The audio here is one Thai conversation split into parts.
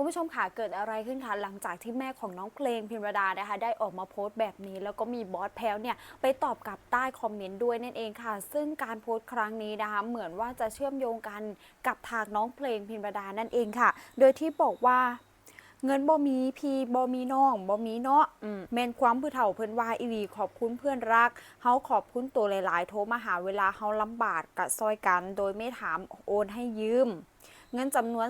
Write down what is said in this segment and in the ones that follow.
คุณผู้ชมค่ะเกิดอะไรขึ้นคะหลังจากที่แม่ของน้องเพลงพิมรดานะคะ ได้ออกมาโพสต์แบบนี้ แล้วก็มีบอสแพลวเนี่ยไปตอบกลับใต้คอมเมนต์ด้วยนั่นเองค่ะ ซึ่งการโพสต์ครั้งนี้นะคะเหมือนว่าจะเชื่อมโยงกันกับทางน้องเพลงพิมรดานั่นเองค่ะ โดยที่บอกว่าเงินบ่มีพี่บ่มีน้องบ่มีเนาะอืมแม่นความผู้เฒ่าเพิ่นว่าอีหลีขอบคุณเพื่อนรักเฮาขอบคุณตัวหลาย ๆ โทรมาหาเวลาเฮาลำบากกะซอยกัน โดยไม่ถามโอนให้ยืม เงินจำนวน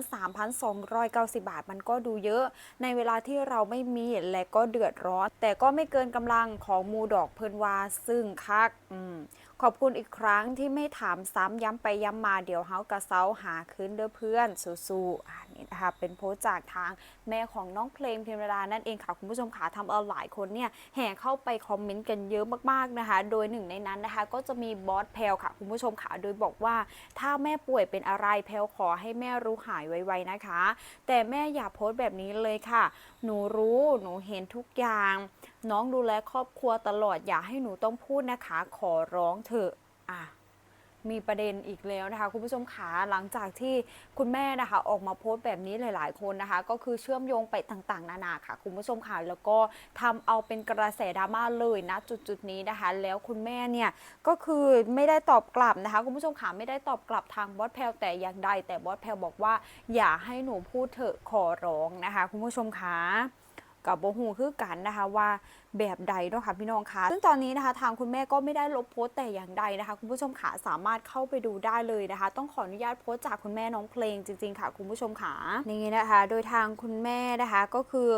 3,290 บาทมันก็ดูเยอะ ในเวลาที่เราไม่มีและก็เดือดร้อน แต่ก็ไม่เกินกำลังของมูดอกเพิ่นวาซึ่งคักอืมขอบคุณอีกครั้งที่ไม่ถามซ้ำย้ำไปย้ำมาเดี๋ยวเฮากระเซาหาคืนเด้อเพื่อนสู้ๆอ่ นี่นะคะเป็นโพสต์จากทางแม่ของน้องเพลงพิมรดานั่นเองค่ะคุณผู้ชมขาทำเอาหลายคนเนี่ยแห่เข้าไปคอมเมนต์กันเยอะมากๆนะคะ โดยหนึ่งในนั้นนะคะ ก็จะมีบอสแพลค่ะคุณผู้ชมขาโดยบอกว่า ถ้าแม่ป่วยเป็นอะไรแพลขอให้แม่รู้หายไวๆนะคะ แต่แม่อย่าโพสต์แบบนี้เลยค่ะ หนูรู้หนูเห็นทุกอย่าง น้องดูแลครอบครัวตลอดอย่าให้หนูต้องพูดนะคะ ขอร้องเถอะอะ มีประเด็นอีกแล้วนะคะ คุณผู้ชมขาหลังจากที่คุณแม่นะคะ ออกมาโพสต์แบบนี้หลาย ๆ คนนะคะ ก็คือเชื่อมโยงไปต่างๆ นานาค่ะ คุณผู้ชมค่ะแล้วก็ทำเอาเป็นกระแสดราม่าเลยนะจุดๆนี้นะคะ แล้วคุณแม่เนี่ยก็คือไม่ได้ตอบกลับนะคะ คุณผู้ชมขาไม่ได้ตอบกลับทางบอสแพลแต่อย่างใดแต่บอสแพลบอกว่า อย่าให้หนูพูดเถอะขอร้องนะคะ คุณผู้ชมขา กับโบฮูคือกันนะคะว่าแบบใดเนาะค่ะพี่น้องคะซึ่งตอนนี้นะคะทางคุณแม่ก็ไม่ได้ลบโพสต์แต่อย่างใดนะคะ คุณผู้ชมขาสามารถเข้าไปดูได้เลยนะคะ ต้องขออนุญาตโพสต์จากคุณแม่น้องเพลงจริงๆค่ะ คุณผู้ชมขานี่นะคะ โดยทางคุณแม่นะคะก็คือ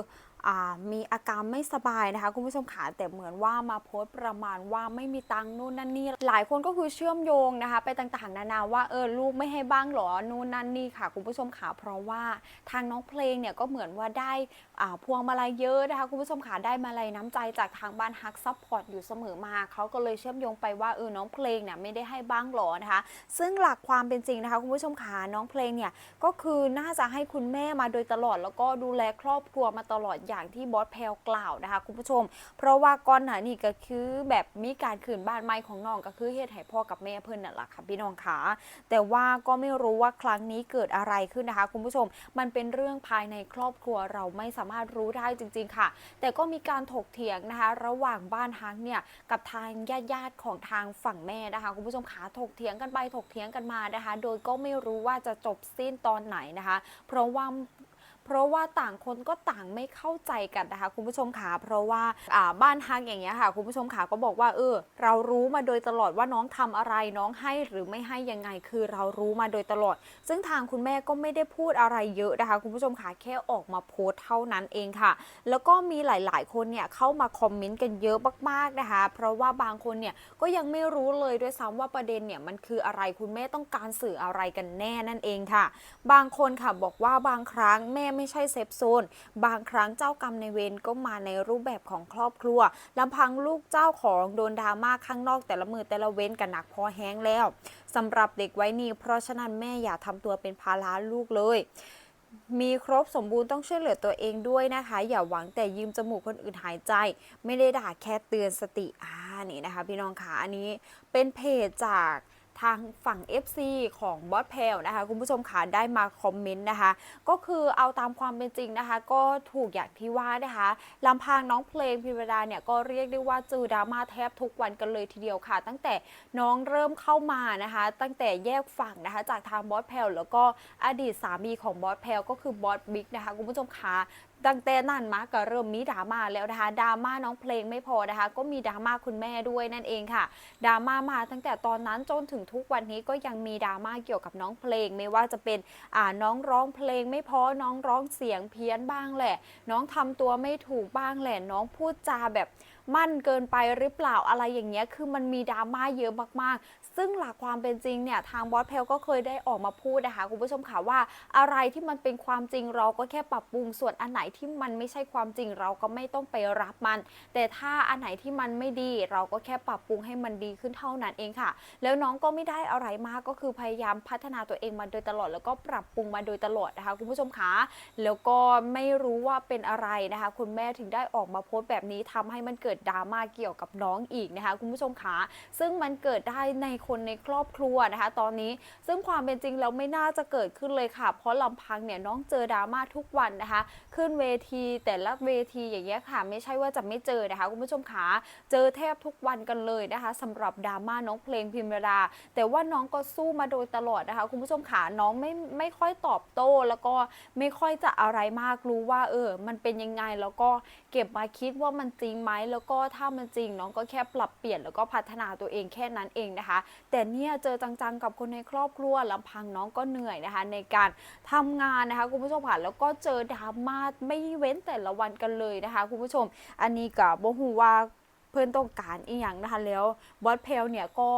มีอาการไม่สบายนะคะคุณผู้ชมขาแต่เหมือนว่ามาโพสต์ประมาณว่าไม่มีตังนู่นนั่นนี่หลายคนก็คือเชื่อมโยงนะคะ ไปต่างๆ นานาว่าเออลูกไม่ให้บ้างหรอนู่นนั่นนี่ค่ะ คุณผู้ชมขาเพราะว่าทางน้องเพลงเนี่ยก็เหมือนว่าได้พวงมาลัยเยอะนะคะคุณผู้ชมขาได้มาลัยน้ำใจจากทางบ้านฮักซัพพอร์ตอยู่เสมอมาเขาก็เลยเชื่อมโยงไปว่าเออน้องเพลงเนี่ยไม่ได้ให้บ้างหรอนะคะ ซึ่งหลักความเป็นจริงนะคะคุณผู้ชมขาน้องเพลงเนี่ยก็คือน่าจะให้คุณแม่มาโดยตลอดแล้วก็ดูแลครอบครัวมาตลอดอย่างที่บอสแพลกล่าวนะคะคุณผู้ชม เพราะว่าก่อนหนานี้ก็คือแบบมีการขืนบ้านไม้ของน้องก็คือเฮ็ดให้พ่อกับแม่เพิ่นนั่นแหละค่ะพี่น้องขาแต่ว่าก็ไม่รู้ว่าครั้งนี้เกิดอะไรขึ้นนะคะ คุณผู้ชม มันเป็นเรื่องภายในครอบครัวเราไม่สามารถรู้ได้จริง ๆ ค่ะ แต่ก็มีการถกเถียงนะคะ ระหว่างบ้านฮักเนี่ยกับทางญาติๆของทางฝั่งแม่นะคะ คุณผู้ชมขาถกเถียงกันไปถกเถียงกันมานะคะ โดยก็ไม่รู้ว่าจะจบสิ้นตอนไหนนะคะ เพราะว่า เพราะว่าต่างคนก็ต่างไม่เข้าใจกันนะคะ คุณผู้ชมขาเพราะว่าบ้านฮักอย่างเงี้ยค่ะ คุณผู้ชมขาก็บอกว่าเออเรารู้มาโดยตลอดว่าน้องทำอะไรน้องให้หรือไม่ให้ยังไงคือเรารู้มาโดยตลอด ซึ่งทางคุณแม่ก็ไม่ได้พูดอะไรเยอะนะคะ คุณผู้ชมขาแค่ออกมาโพสต์เท่านั้นเองค่ะ แล้วก็มีหลาย ๆ คนเนี่ยเข้ามาคอมเมนต์กันเยอะมากๆนะคะ เพราะว่าบางคนเนี่ยก็ยังไม่รู้เลยด้วยซ้ำว่าประเด็นเนี่ยมันคืออะไรคุณแม่ต้องการสื่ออะไรกันแน่นั่นเองค่ะ บางคนค่ะบอกว่าบางครั้งแม่ไม่ใช่เซฟโซน บางครั้งเจ้ากรรมในเวรก็มาในรูปแบบของครอบครัวลำพังลูกเจ้าของโดนดราม่าข้างนอกแต่ละมือแต่ละเว้นกันหนักพอแห้งแล้วสำหรับเด็กไว้นี่เพราะฉะนั้นแม่อย่าทำตัวเป็นภาระลูกเลยมีครบสมบูรณ์ต้องช่วยเหลือตัวเองด้วยนะคะ อย่าหวังแต่ยืมจมูกคนอื่นหายใจ ไม่ได้ด่าแค่เตือนสติอ่านี่นะคะ พี่น้องคะอันนี้เป็นเพจจาก ทางฝั่ง FC ของบอสเพลนะคะคุณผู้ชมขาได้มาคอมเมนต์นะคะก็คือเอาตามความเป็นจริงนะคะ ก็ถูกอย่างที่ว่านะคะลำพังน้องเพลงพิมรดาเนี่ยก็เรียกได้ว่าเจอดราม่าแทบทุกวันกันเลยทีเดียวค่ะ ตั้งแต่น้องเริ่มเข้ามานะคะ ตั้งแต่แยกฝั่งนะคะจากทางบอสเพลแล้วก็อดีตสามีของบอสเพลก็คือบอสบิ๊กนะคะคุณผู้ชมขา ตั้งแต่นั้นมาก็เริ่มมีดราม่าแล้วนะคะดราม่าน้องเพลงไม่พอนะคะ ก็มีดราม่าคุณแม่ด้วยนั่นเองค่ะดราม่ามาตั้งแต่ตอนนั้นจนถึงทุกวันนี้ก็ยังมีดราม่าเกี่ยวกับน้องเพลง ไม่ว่าจะเป็นอ่าน้องร้องเพลงไม่พอน้องร้องเสียงเพี้ยนบ้างแหละ น้องทำตัวไม่ถูกบ้างแหละ น้องพูดจาแบบมั่นเกินไปหรือเปล่าอะไรอย่างเงี้ยคือมันมีดราม่าเยอะมากๆ ซึ่งหลักความเป็นจริงเนี่ยทางบอสเพลก็เคยได้ออกมาพูดนะคะคุณผู้ชมค่ะว่าอะไรที่มันเป็นความจริงเราก็แค่ปรับปรุงส่วนอันไหนที่มันไม่ใช่ความจริงเราก็ไม่ต้องไปรับมัน แต่ถ้าอันไหนที่มันไม่ดี เราก็แค่ปรับปรุงให้มันดีขึ้นเท่านั้นเองค่ะ แล้วน้องก็ไม่ได้อะไรมากก็คือพยายามพัฒนาตัวเองมาโดยตลอด แล้วก็ปรับปรุงมาโดยตลอดนะคะคุณผู้ชมคะแล้วก็ไม่รู้ว่าเป็นอะไรนะคะ คุณแม่ถึงได้ออกมาโพสต์แบบนี้ทำให้มันเกิดดราม่าเกี่ยวกับน้องอีกนะคะคุณผู้ชมขาซึ่งมันเกิดได้ในคนในครอบครัวนะคะ ตอนนี้ซึ่งความเป็นจริงแล้วไม่น่าจะเกิดขึ้นเลยค่ะ เพราะลำพังเนี่ยน้องเจอดราม่าทุกวันนะคะ ขึ้นเวทีแต่ละเวทีอย่างเงี้ยค่ะ ไม่ใช่ว่าจะไม่เจอนะคะคุณผู้ชมขาเจอแทบทุกวันกันเลยนะคะสำหรับดราม่าน้องเพลงพิมรดาแต่ว่าน้องก็สู้มาโดยตลอดนะคะ คุณผู้ชมขาน้องไม่ไม่ค่อยตอบโต้แล้วก็ไม่ค่อยจะอะไรมากรู้ว่าเออ มันเป็นยังไงแล้วก็เก็บมาคิดว่ามันจริงไหมแล้วก็ถ้ามันจริงน้องก็แค่ปรับเปลี่ยนแล้วก็พัฒนาตัวเองแค่นั้นเองนะคะแต่เนี่ยเจอจังๆกับคนในครอบครัวลำพังน้องก็เหนื่อยนะคะ ในการทำงานนะคะคุณผู้ชมค่ะแล้วก็เจอดราม่าไม่เว้นแต่ละวันกันเลยนะคะคุณผู้ชม อันนี้กับโบฮูว่าเพื่อนต้องการอีกอย่างนะคะแล้วบอสเพลเนี่ยก็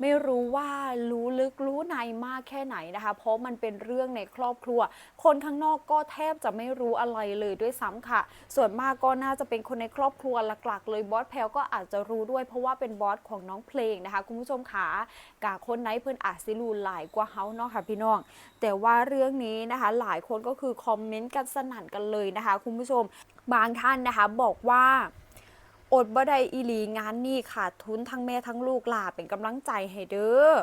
ไม่รู้ว่ารู้ลึกรู้ในมากแค่ไหนนะคะ เพราะมันเป็นเรื่องในครอบครัว คนข้างนอกก็แทบจะไม่รู้อะไรเลยด้วยซ้ำค่ะ ส่วนมากก็น่าจะเป็นคนในครอบครัวหลักๆ เลยบอสเพลก็อาจจะรู้ด้วยเพราะว่าเป็นบอสของน้องเพลงนะคะ คุณผู้ชมขากาคนไหนเพื่อนอาจสิรูหลายกว่าเฮาเนาะค่ะพี่น้อง แต่ว่าเรื่องนี้นะคะ หลายคนก็คือคอมเมนต์กันสนั่นกันเลยนะคะ คุณผู้ชมบางท่านนะคะบอกว่า อดบ่ได้อีหลีงานนี่ขาดทุนทั้งแม่ทั้งลูกลาเป็นกำลังใจให้เด้อ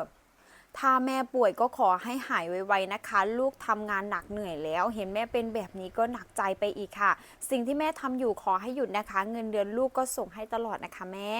ถ้าแม่ป่วยก็ขอให้หายไวๆนะคะ ลูกทำงานหนักเหนื่อยแล้ว เห็นแม่เป็นแบบนี้ก็หนักใจไปอีกค่ะ สิ่งที่แม่ทำอยู่ขอให้หยุดนะคะ เงินเดือนลูกก็ส่งให้ตลอดนะคะแม่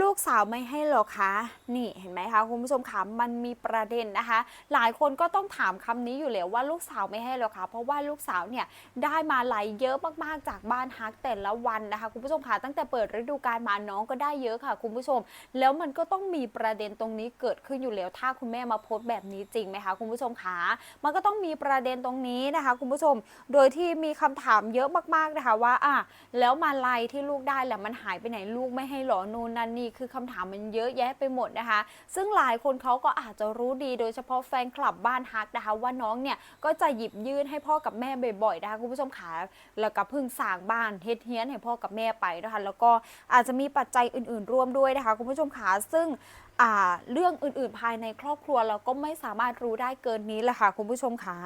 ลูกสาวไม่ให้หรอคะ นี่เห็นไหมคะคุณผู้ชมคะมันมีประเด็นนะคะ หลายคนก็ต้องถามคำนี้อยู่แล้วว่าลูกสาวไม่ให้หรอคะเพราะว่าลูกสาวเนี่ยได้มาไหลเยอะมากๆจากบ้านฮักแต่ละวันนะคะคุณผู้ชมคะตั้งแต่เปิดฤดูกาลมาน้องก็ได้เยอะค่ะ คุณผู้ชม แล้วมันก็ต้องมีประเด็นตรงนี้เกิดขึ้นอยู่แล้ว ถ้าคุณแม่มาโพสต์แบบนี้จริงไหมคะคุณผู้ชมคะมันก็ต้องมีประเด็นตรงนี้นะคะ คุณผู้ชม โดยที่มีคำถามเยอะมากๆนะคะว่าอะแล้วมาลัยที่ลูกได้แหละมันหายไปไหนลูกไม่ให้หรอนูนนั่นนี่คือคำถามมันเยอะแยะไปหมดนะคะ ซึ่งหลายคนเขาก็อาจจะรู้ดีโดยเฉพาะแฟนคลับบ้านฮักนะคะ ว่าน้องเนี่ยก็จะหยิบยื่นให้พ่อกับแม่บ่อยๆนะคะคุณผู้ชมขาแล้วก็เพิ่งสร้างบ้านเฮ็ดเฮียนให้พ่อกับแม่ไปนะคะแล้วก็อาจจะมีปัจจัยอื่น ๆ ร่วมด้วยนะคะคุณผู้ชมขาซึ่งเรื่องอื่นๆ ภายในครอบครัวเราก็ไม่สามารถรู้ได้เกินนี้แหละค่ะคุณผู้ชมค่ะ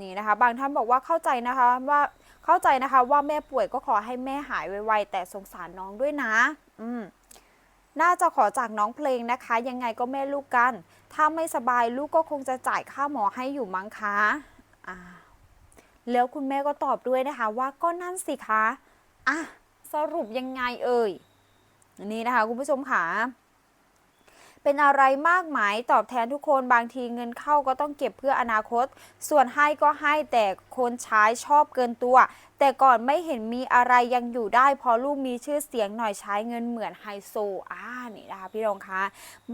นี่นะคะ บางท่านบอกว่าเข้าใจนะคะว่าเข้าใจนะคะว่าแม่ป่วยก็ขอให้แม่หายไวๆแต่สงสารน้องด้วยนะ อืมน่าจะขอจากน้องเพลงนะคะ ยังไงก็แม่ลูกกัน ถ้าไม่สบายลูกก็คงจะจ่ายค่าหมอให้อยู่มั้งคะอ่าแล้วคุณแม่ก็ตอบด้วยนะคะ ว่าก็นั่นสิคะอะสรุปยังไงเอ่ยนี่นะคะ คุณผู้ชมค่ะเป็นอะไรมากมายตอบแทนทุกคนบางทีเงินเข้าก็ต้องเก็บเพื่ออนาคต ส่วนให้ก็ให้แต่คนใช้ชอบเกินตัว แต่ก่อนไม่เห็นมีอะไรยังอยู่ได้พอลูกมีชื่อเสียงหน่อยใช้เงินเหมือนไฮโซอ่านี่นะคะพี่รองคะ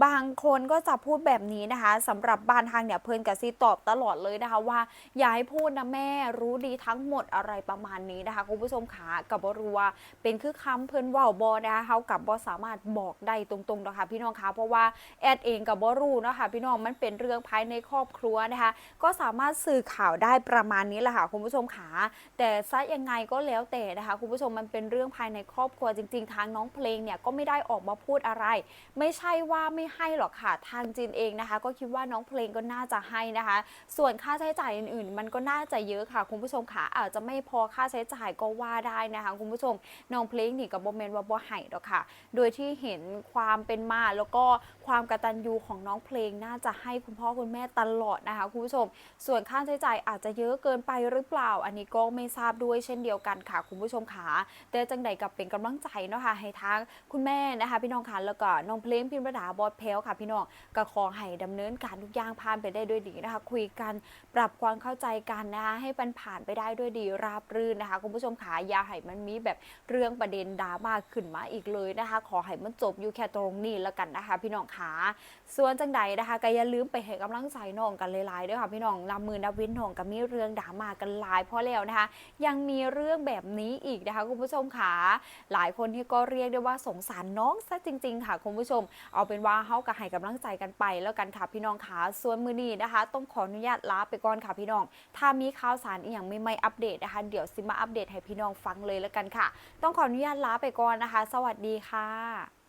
บางคนก็จะพูดแบบนี้นะคะสำหรับบานทางเนี่ยเพื่อนกับซีตอบตลอดเลยนะคะว่าอย่าให้พูดนะแม่รู้ดีทั้งหมดอะไรประมาณนี้นะคะคุณผู้ชมขากับบรัวเป็นคือคำเพื่อนว่าบอนะคะเขากับบอสามารถบอกได้ตรงๆนะคะพี่น้องคะเพราะว่าแอดเองกับบรู้นะคะพี่น้องมันเป็นเรื่องภายในครอบครัวนะคะ ก็สามารถสื่อข่าวได้ประมาณนี้แหละค่ะคุณผู้ชมขาแต่ซะยังไงก็แล้วแต่นะคะคุณผู้ชมมันเป็นเรื่องภายในครอบครัวจริง ๆ ทางน้องเพลงเนี่ยก็ไม่ได้ออกมาพูดอะไร ไม่ใช่ว่าไม่ให้หรอกค่ะทางจีนเองนะคะ ก็คิดว่าน้องเพลงก็น่าจะให้นะคะ ส่วนค่าใช้จ่ายอื่น ๆ มันก็น่าจะเยอะค่ะคุณผู้ชมค่ะอาจจะไม่พอค่าใช้จ่ายก็ว่าได้นะคะคุณผู้ชมน้องเพลงนี่กับโมเมนต์ว่าบ่ให้หรอกค่ะ โดยที่เห็นความเป็นมาแล้วก็ความกระตัญญูของน้องเพลงน่าจะให้คุณพ่อคุณแม่ตลอดนะคะคุณผู้ชม ส่วนค่าใช้จ่ายอาจจะเยอะเกินไปหรือเปล่า อันนี้ก็ไม่ทราบด้วยเช่นเดียวกันค่ะคุณผู้ชมค่ะแต่จังใดกับเป็นกำลังใจเนาะค่ะให้ทั้งคุณแม่นะคะ พี่น้องค่ะแล้วก็น้องเพลงพิมระดาบอสเพลค่ะ พี่น้องก็ขอให้ดำเนินการทุกอย่างผ่านไปได้ด้วยดีนะคะ คุยกันปรับความเข้าใจกันนะคะให้มันผ่านไปได้ด้วยดีราบรื่นนะคะ คุณผู้ชมค่ะอย่าให้มันมีแบบเรื่องประเด็นดราม่าขึ้นมาอีกเลยนะคะ ขอให้มันจบอยู่แค่ตรงนี้แล้วกันนะคะ พี่น้องค่ะส่วนจังใดนะคะก็อย่าลืมไปให้กำลังใจน้องกันหลายๆด้วยค่ะพี่น้องนำมือนับวินน้องก็มีเรื่องดราม่ากันหลายเพราะแล้วนะคะ ยังมีีเรื่องแบบนี้อีกนะคะคุณผู้ชมค่ะหลายคนที่ก็เรียกได้ว่าสงสารน้องซะจริง ๆ ค่ะคุณผู้ชม เอาเป็นว่าเฮาก็ให้กำลังใจกันไป แล้วกันค่ะพี่น้องค่ะส่วนมือนี้นะคะ ต้องขออนุญาตลาไปก่อนค่ะพี่น้อง ถ้ามีข่าวสารอีกอย่างไม่ไม่อัปเดตนะคะ เดี๋ยวซิมาอัปเดตให้พี่น้องฟังเลยแล้วกันค่ะ ต้องขออนุญาตลาไปก่อนนะคะ สวัสดีค่ะ